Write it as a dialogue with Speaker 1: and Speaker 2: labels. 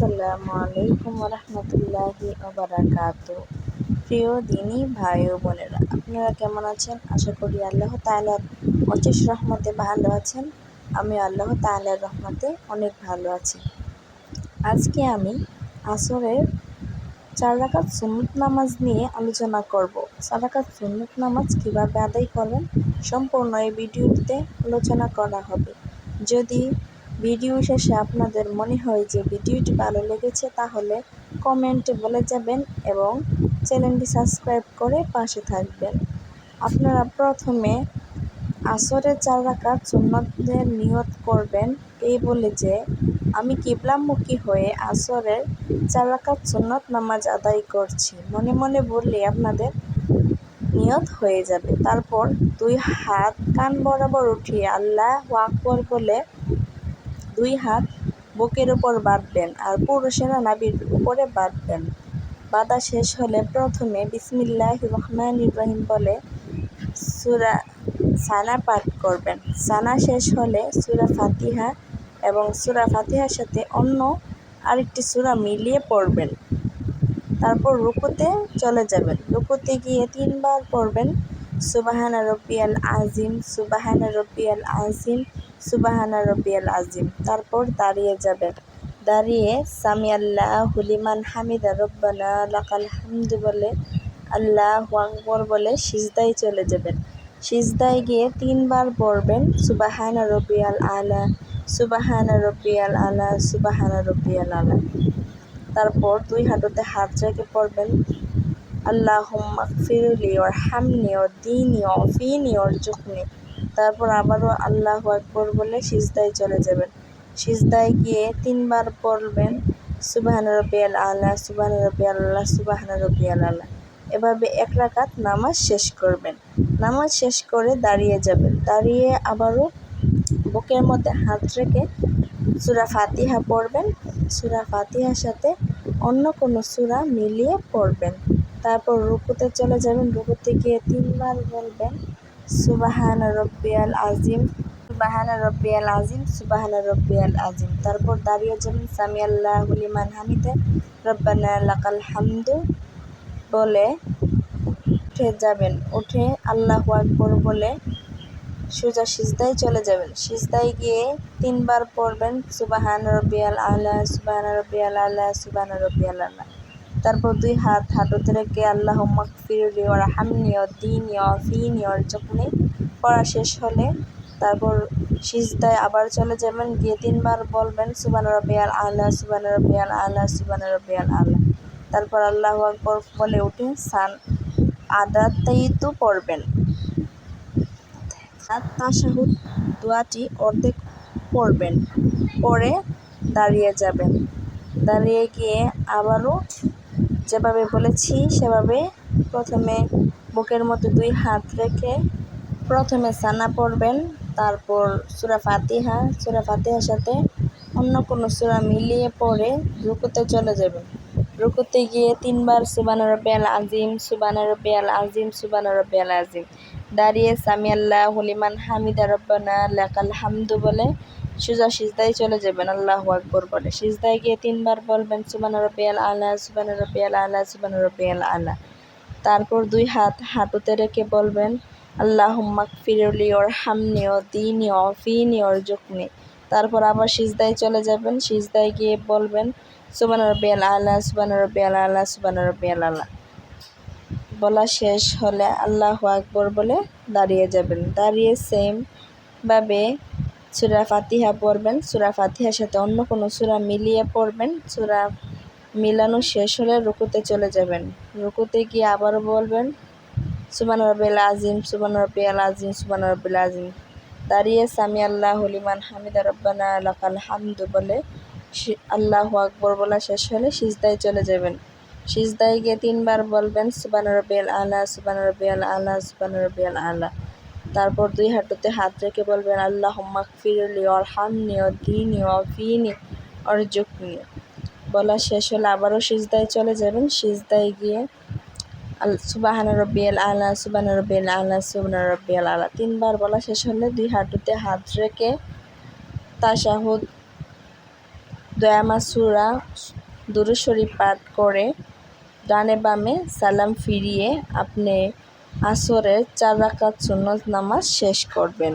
Speaker 1: আসসালামু আলাইকুম রহমতুল্লাহি ওবরাকাত প্রিয় দিনী ভাই ও বোনেরা, আপনারা কেমন আছেন? আশা করি আল্লাহ তাআলার অশেষ রহমতে ভালো আছেন। আমি আল্লাহ তাআলার রহমতে অনেক ভালো আছি। আজকে আমি আসরের চার রাকাত সুন্নত নামাজ নিয়ে আলোচনা করব। চার রাকাত সুন্নত নামাজ কীভাবে আদায় করবেন সম্পূর্ণ এই ভিডিওটিতে আলোচনা করা হবে। যদি ভিডিও শেষে আপনাদের মনে হয় যে ভিডিওটি ভালো লেগেছে, তাহলে কমেন্টে বলে যাবেন এবং চ্যানেলটি সাবস্ক্রাইব করে পাশে থাকবেন। আপনারা প্রথমে আসরের চার রাকাত সুন্নতের নিয়ত করবেন। এই বলে যে, আমি কিবলামুখী হয়ে আসরের চার রাকাত সুন্নত নামাজ আদায় করছি। মনে মনে বললে আপনাদের নিয়ত হয়ে যাবে। তারপর দুই হাত কান বরাবর উঠিয়ে আল্লাহ আকবর বলে দুই হাত বুকের উপর বাঁধবেন আর পুরুষেরা নাবির উপরে বাঁধবেন। বাঁধা শেষ হলে প্রথমে বিসমিল্লাহ রহমান ইব্রাহিম বলে সুরা সানা পাঠ করবেন। সানা শেষ হলে সুরা ফাতিহা এবং সুরা ফাতিহার সাথে অন্য আরেকটি সুরা মিলিয়ে পড়বেন। তারপর রুকুতে চলে যাবেন। রুকুতে গিয়ে তিনবার পড়বেন, সুবাহানা রব্বিয়াল আজিম, সুবাহানা রব্বিয়াল আজিম সুবাহানা রব্বিয়াল আজিম তারপর দাঁড়িয়ে যাবেন দাঁড়িয়ে সামি আল্লাহ হুলিমান হামিদা, রব্বানা লাকাল হামদু বলে, আল্লাহ আকবর বলে সিজদায় চলে যাবেন। সিজদায় গিয়ে তিনবার পড়বেন, সুবাহানা রব্বিয়াল আলা সুবাহানা রব্বিয়াল আলা সুবাহানা রব্বিয়াল আলা তারপর দুই হাঁটুতে হাত রেখে পড়বেন আল্লাহ ফিরলি ওর হামনি ওর দিনই ও ফিনি ওর জুকনি তারপর আবারও আল্লাহ আকবর বলে সিজদায় চলে যাবেন। সিজদায় গিয়ে তিনবার পড়বেন, সুবাহান রবিয়াল আল্লাহ সুবাহান রবিয়াল আল্লাহ সুবাহান রবিয়াল আল্লাহ এভাবে এক রাকাত নামাজ শেষ করবেন। নামাজ শেষ করে দাঁড়িয়ে যাবেন। দাঁড়িয়ে আবারও বুকের মধ্যে হাত রেখে সুরা ফাতিহা পড়বেন। সুরা ফাতিহার সাথে অন্য কোনো সুরা মিলিয়ে পড়বেন। তারপর রুকুতে চলে যাবেন। রুকুতে গিয়ে তিনবার বলবেন সুবাহান রব্বিয়াল আজিম। সুবাহান রব্বিয়াল আজিম, সুবাহান রব্বিয়াল আজিম। তারপর দাঁড়িয়ে যাবেন সামি আল্লাহ হুলিমান হামিদে, রব্বানা লাকাল হামদু বলে উঠে যাবেন। উঠে আল্লাহ আকবর বলে সোজা সিজদায় চলে যাবেন। সিজদায় গিয়ে তিনবার পড়বেন, সুবাহান রব্বিয়াল আল্লাহ সুবাহান রব্বিয়াল আল্লাহ সুবাহান রব্বিয়াল আল্লাহ তারপর দুই হাত হাঁটুতে রেখে আল্লাহ মাকফিরুলি ওর হামনি দিন ফিনি যখনই পড়া শেষ হলে তারপর সিজদায় আবার চলে যাবেন। গিয়ে তিনবার বলবেন সুবান রবিয়াল আল্লাহ সুবান রবিয়াল আল্লাহ সুবান রবিয়াল আল্লাহ তারপর আল্লাহ আকবর বলে উঠে সান আদাতেই তো পড়বেন। তাশাহুদ দোয়াটি অর্ধেক পড়বেন পরে দাঁড়িয়ে যাবেন। দাঁড়িয়ে গিয়ে আবারও যেভাবে বলেছি, সেভাবে প্রথমে বুকের মতো দুই হাত রেখে প্রথমে সানা পড়বেন, তারপর সুরা ফাতিহা। সুরা ফাতিহার সাথে অন্য কোনো সুরা মিলিয়ে পড়ে রুকুতে চলে যাবেন। রুকুতে গিয়ে তিনবার সুবান রব্বিয়াল আজিম সুবান রব্বিয়াল আজিম সুবান রব্বিয়াল আজিম দাঁড়িয়ে সামি আল্লাহ হলিমান হামিদা রব্বানা লাকাল হামদু বলে সুজা সিজদায় চলে যাবেন, আল্লাহ আকবর বলে। সিজদায় গিয়ে তিনবার বলবেন সুবান রব্বিয়াল আলা সুবান রব্বিয়াল আলা সুবান রব্বিয়াল আলা তারপর দুই হাত হাঁটুতে রেখে বলবেন আল্লাহ ফিরলি ওর হামনি ও দিনি ও ফিনি ওর জুকনি তারপর আবার সিজদায় চলে যাবেন, সিজদায় গিয়ে বলবেন সুবান রব্বিয়াল আলা সুবান রব্বিয়াল আলা সুবান রব্বিয়াল আলা বলা শেষ হলে আল্লাহ আকবর বলে দাঁড়িয়ে যাবেন। দাঁড়িয়ে সেমভাবে সুরা ফাতিহা পড়বেন। সুরা ফাতিহার সাথে অন্য কোনো সুরা মিলিয়ে পড়বেন। সুরা মিলানো শেষ হলে রুকুতে চলে যাবেন। রুকুতে গিয়ে আবারও বলবেন সুবান রবিল আজিম সুবান রবিআল আজিম সুবান রবিল আজিম দাঁড়িয়ে সামি আল্লাহ হলিমান হামিদা রব্বানা লাকাল হামদু বলে আল্লাহ আকবর বলা শেষ হলে সিজদায় চলে যাবেন। সিজদায় গিয়ে তিনবার বলবেন সুবান রবিআল আলা সুবান রবিআল আলা সুবান রবিআল আলা। তারপর দুই হাঁটুতে হাত রেখে বলবেন আল্লাহ ফিরলি অর হামনি দিনি ও ফিনি অর জুকনি বলা শেষ হলে আবারও সিজদায় চলে যাবেন। সিজদায় গিয়ে আল সুবাহানা রব্বিয়াল আলা সুবাহানা রব্বিয়াল আলা সুবাহানা রব্বিয়াল আলা। তিনবার বলা শেষ হলে দুই হাঁটুতে হাত রেখে তাশাহুদ দয়ামাসুরা দুরুশরী পাঠ করে ডানে বামে সালাম ফিরিয়ে আপনি আসরের চার রাকাত সুন্নত নামাজ শেষ করবেন।